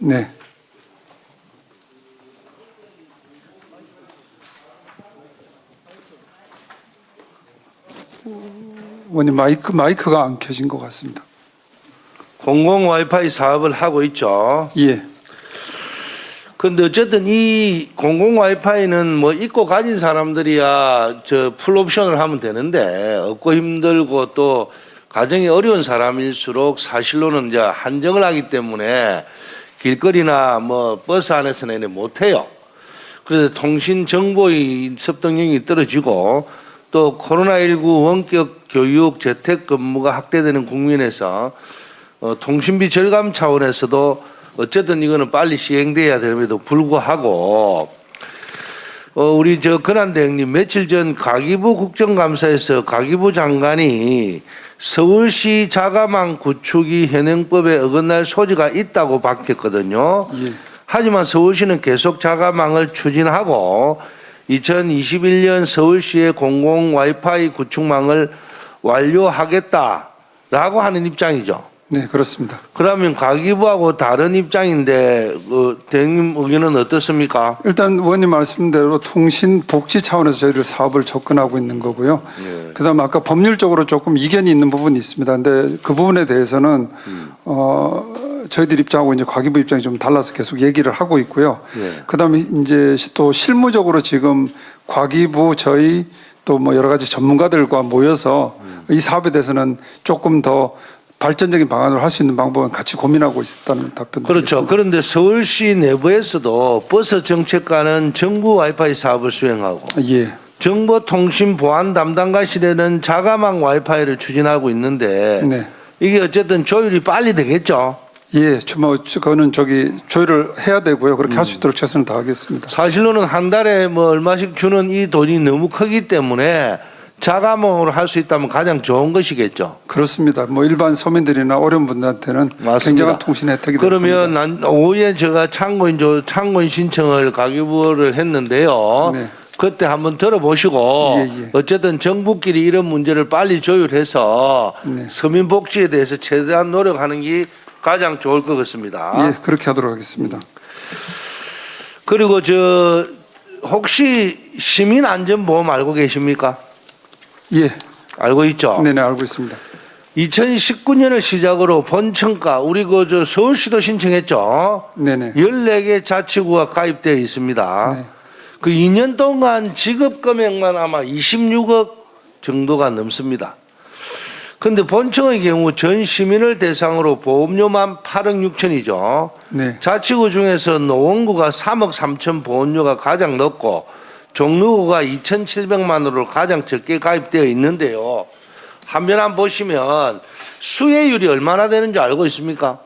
네. 원님 마이크 마이크가 안 켜진 것 같습니다. 공공 와이파이 사업을 하고 있죠. 예, 근데 어쨌든 이 공공 와이파이는 뭐 있고 가진 사람들이야 저 풀옵션을 하면 되는데 없고 힘들고 또 가정이 어려운 사람일수록 사실로는 이제 한정을 하기 때문에 길거리나 뭐 버스 안에서는 못 해요. 그래서 통신 정보의 습득력이 떨어지고 또 코로나19 원격 교육 재택 근무가 확대되는 국면에서 어, 통신비 절감 차원에서도 어쨌든 이거는 빨리 시행돼야 됨에도 불구하고 어, 우리 저 근한 대행님 며칠 전 가기부 국정감사에서 가기부 장관이 서울시 자가망 구축이 현행법에 어긋날 소지가 있다고 밝혔거든요. 예, 하지만 서울시는 계속 자가망을 추진하고 2021년 서울시의 공공 와이파이 구축망을 완료하겠다라고 하는 입장이죠. 네 그렇습니다. 그러면 가기부하고 다른 입장인데 그 대행님 의견은 어떻습니까? 일단 원님 말씀대로 통신 복지 차원에서 저희들 사업을 접근하고 있는 거고요. 예. 그다음 에 아까 법률적으로 조금 이견이 있는 부분이 있습니다. 근데 그 부분에 대해서는 어 저희들 입장하고 이제 과기부 입장이 좀 달라서 계속 얘기를 하고 있고요. 예. 그다음에 이제 또 실무적으로 지금 과기부 저희 또 뭐 여러 가지 전문가들과 모여서 이 사업에 대해서는 조금 더 발전적인 방안으로 할 수 있는 방법은 같이 고민하고 있었다는 답변 그렇죠. 드리겠습니다. 그런데 서울시 내부에서도 버스 정책과는 정부 와이파이 사업을 수행하고 예. 정보통신 보안 담당과실에는 자가망 와이파이를 추진하고 있는데 네. 이게 어쨌든 조율이 빨리 되겠죠. 예, 저 뭐, 그거는 저기 조율을 해야 되고요. 그렇게 할수 있도록 최선을 다하겠습니다. 사실로는 한 달에 뭐 얼마씩 주는 이 돈이 너무 크기 때문에 자가망으로 할 수 있다면 가장 좋은 것이겠죠. 그렇습니다. 뭐 일반 서민들이나 어려운 분들한테는 맞습니다. 굉장한 통신 혜택이 될 그러면. 난 오후에 제가 창고인 조 창고인 신청을 가기부를 했는데요. 네. 그때 한번 들어보시고 예, 예. 어쨌든 정부끼리 이런 문제를 빨리 조율해서 네. 서민 복지에 대해서 최대한 노력하는 게 가장 좋을 것 같습니다. 예, 그렇게 하도록 하겠습니다. 그리고 저 혹시 시민 안전보험 알고 계십니까? 예, 알고 있죠? 네네 알고 있습니다. 2019년을 시작으로 본청가 우리 그저 서울시도 신청했죠. 네네. 14개 자치구가 가입되어 있습니다. 네. 그 2년 동안 지급 금액만 아마 26억 정도가 넘습니다. 근데 본청의 경우 전 시민을 대상으로 보험료만 8억 6천이죠. 네. 자치구 중에서 노원구가 3억 3천 보험료가 가장 높고 종로구가 2,700만 원으로 가장 적게 가입되어 있는데요. 한편 한 보시면 수혜율이 얼마나 되는지 알고 있습니까?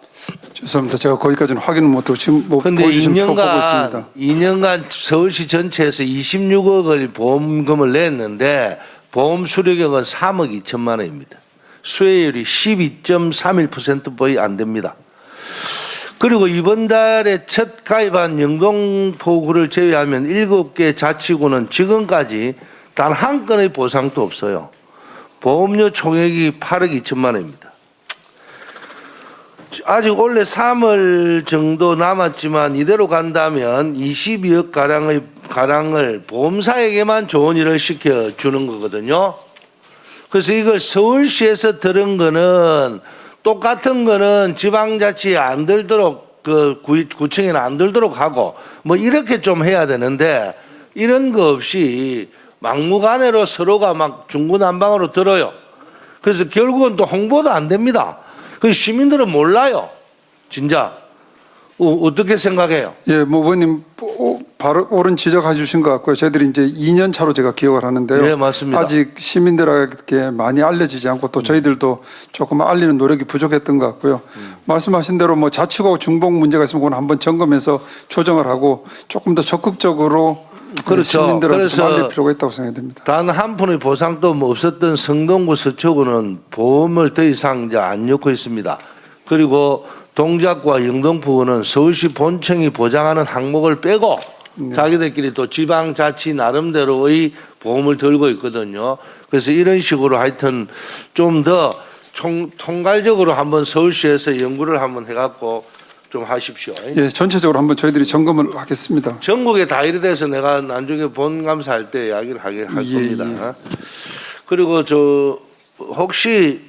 죄송합니다. 제가 거기까지는 확인을 못하고 지금 뭐 근데 보여주신 표 보고 2년간 있습니다. 2년간 서울시 전체에서 26억을 보험금을 냈는데 보험 수령액은 3억 2천만 원입니다. 수혜율이 12.31% 거의 안 됩니다. 그리고 이번 달에 첫 가입한 영동포구를 제외하면 7개 자치구는 지금까지 단 한 건의 보상도 없어요. 보험료 총액이 8억 2천만 원입니다. 아직 원래 3월 정도 남았지만 이대로 간다면 22억 가량의 가량을 보험사에게만 좋은 일을 시켜 주는 거거든요. 그래서 이걸 서울시에서 들은 거는 똑같은 거는 지방자치에 안 들도록 그 구, 구청에는 안 들도록 하고 뭐 이렇게 좀 해야 되는데 이런 거 없이 막무가내로 서로가 막 중구난방으로 들어요. 그래서 결국은 또 홍보도 안 됩니다. 그 시민들은 몰라요. 진짜. 어, 떻게 생각해요? 예, 뭐 의원님 오- 바로 옳은 지적해 주신 것 같고요. 저희들이 이제 2년 차로 제가 기억을 하는데요. 네, 맞습니다. 아직 시민들에게 많이 알려지지 않고 또 저희들도 조금 알리는 노력이 부족했던 것 같고요. 음. 말씀하신 대로 뭐 자치구 중복 문제가 있으면 그건 한번 점검해서 조정을 하고 조금 더 적극적으로 그렇죠. 시민들한테 좀 알릴 필요가 있다고 생각이 됩니다. 단 한 푼의 보상도 뭐 없었던 성동구 서초구는 보험을 더 이상 이제 안 넣고 있습니다. 그리고 동작과 영동포구는 서울시 본청이 보장하는 항목을 빼고 자기들끼리 또 지방자치 나름대로의 보험을 들고 있거든요. 그래서 이런 식으로 하여튼 좀 더 총괄적으로 한번 서울시에서 연구를 한번 해갖고 좀 하십시오. 예, 전체적으로 한번 저희들이 점검을 하겠습니다. 전국에 다 이래 돼서 내가 나중에 본감사할 때 이야기를 하게 할 예, 겁니다. 그리고 저 혹시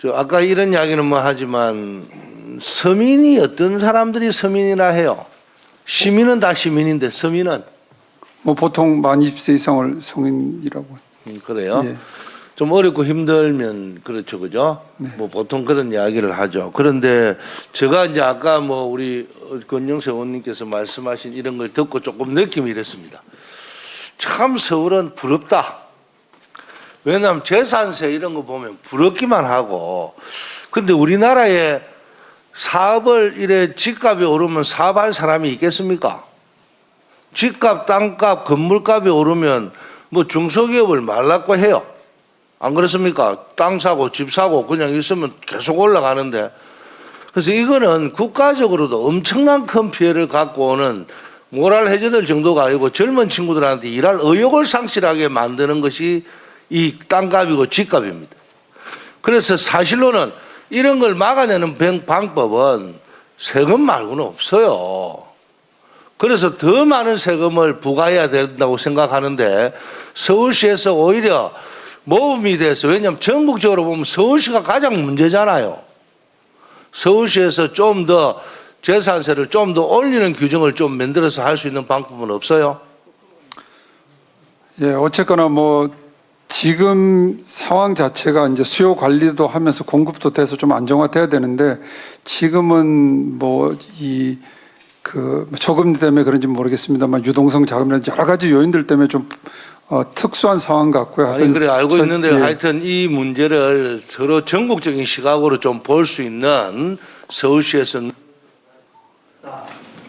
저 아까 이런 이야기는 뭐 하지만 서민이 어떤 사람들이 서민이라 해요. 시민은 다 시민인데 서민은 뭐 보통 만 20세 이상을 성인이라고. 음, 그래요. 예. 좀 어렵고 힘들면 그렇죠, 그죠? 네. 뭐 보통 그런 이야기를 하죠. 그런데 제가 이제 아까 뭐 우리 권영세 의원님께서 말씀하신 이런 걸 듣고 조금 느낌이 이랬습니다. 참 서울은 부럽다. 왜냐하면 재산세 이런 거 보면 부럽기만 하고, 근데 우리나라에 사업을 이래 집값이 오르면 사업할 사람이 있겠습니까? 집값, 땅값, 건물값이 오르면 뭐 중소기업을 말랐고 해요. 안 그렇습니까? 땅 사고 집 사고 그냥 있으면 계속 올라가는데 그래서 이거는 국가적으로도 엄청난 큰 피해를 갖고 오는 모랄 해저들 정도가 아니고 젊은 친구들한테 일할 의욕을 상실하게 만드는 것이 이 땅값이고 집값입니다. 그래서 사실로는 이런 걸 막아내는 방- 방법은 세금 말고는 없어요. 그래서 더 많은 세금을 부과해야 된다고 생각하는데 서울시에서 오히려 모범이 돼서 왜냐하면 전국적으로 보면 서울시가 가장 문제잖아요. 서울시에서 좀 더 재산세를 좀 더 올리는 규정을 좀 만들어서 할 수 있는 방법은 없어요? 예, 어쨌거나 뭐 지금 상황 자체가 이제 수요 관리도 하면서 공급도 돼서 좀 안정화돼야 되는데 지금은 뭐 이그 조금 때문에 그런지 모르겠습니다만 유동성 자금이나 여러 가지 요인들 때문에 좀 어, 특수한 상황 같고요. 아니 그래 알고 저- 있는데 예. 하여튼 이 문제를 서로 전국적인 시각으로 좀 볼 수 있는 서울시에서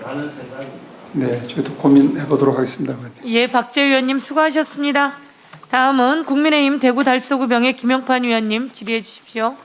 라는 생각이 네, 저희도 고민해 보도록 하겠습니다. 의원님. 예, 박재 위원님 수고하셨습니다. 다음은 국민의힘 대구 달서구병의 김영판 위원님 질의해 주십시오.